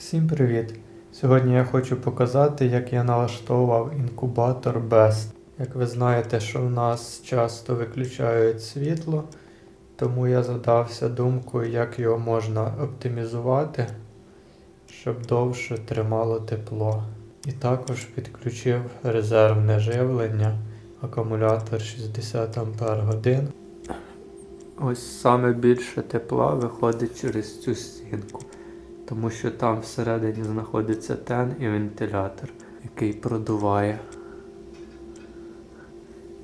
Всім привіт! Сьогодні я хочу показати, як я налаштовував інкубатор BEST. Як ви знаєте, що в нас часто виключають світло, тому я задався думкою, як його можна оптимізувати, щоб довше тримало тепло. І також підключив резервне живлення, акумулятор 60 Ах. Ось саме більше тепла виходить через цю стінку тому що там всередині знаходиться тен і вентилятор, який продуває.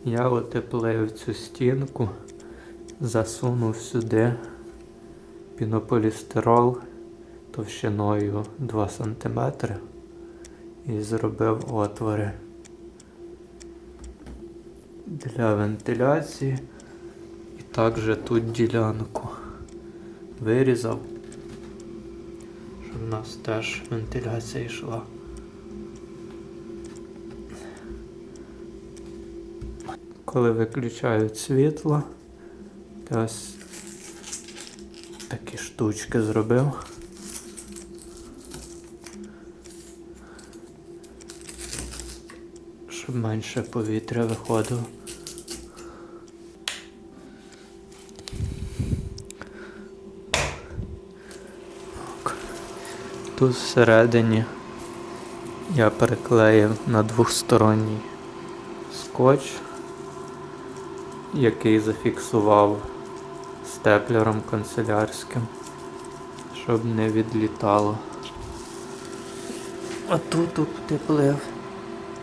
Я утеплив цю стінку, засунув сюди пінополістирол товщиною 2 см і зробив отвори для вентиляції і також тут ділянку вирізав у нас теж вентиляція йшла. Коли виключають світло, то ось такі штучки зробив. Щоб менше повітря виходило. Тут всередині я приклеїв на двохсторонній скотч, який зафіксував степлером канцелярським, щоб не відлітало. А тут обтеплив,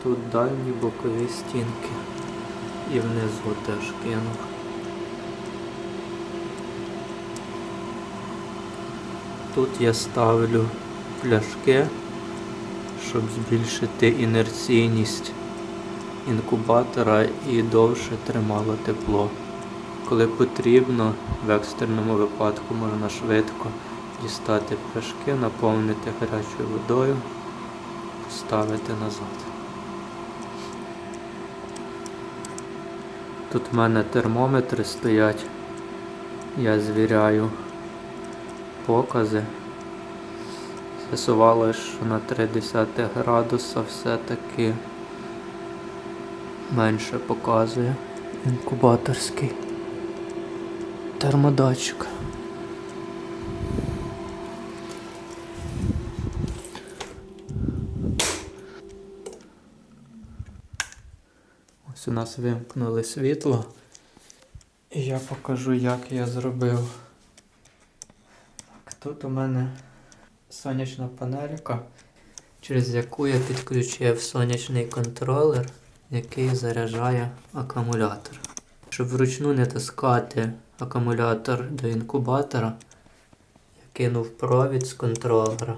тут дальні бокові стінки і внизу теж кинув. Тут я ставлю пляшки, щоб збільшити інерційність інкубатора і довше тримало тепло. Коли потрібно, в екстреному випадку можна швидко дістати пляшки, наповнити гарячою водою, поставити назад. Тут в мене термометри стоять, я звіряю покази. З'ясувалося, що на 30 градуса все-таки менше показує інкубаторський термодатчик. Ось у нас вимкнули світло. І я покажу, як я зробив. Так, Тут у мене сонячна панелька, через яку я підключив сонячний контролер, який заряджає акумулятор. Щоб вручну не таскати акумулятор до інкубатора, я кинув провід з контролера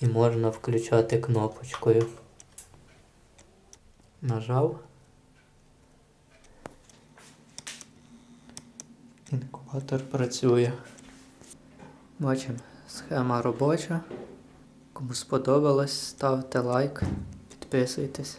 і можна включати кнопочкою. Нажав. Інкубатор працює. Бачимо. Схема робоча. Кому сподобалось, ставте лайк, підписуйтесь.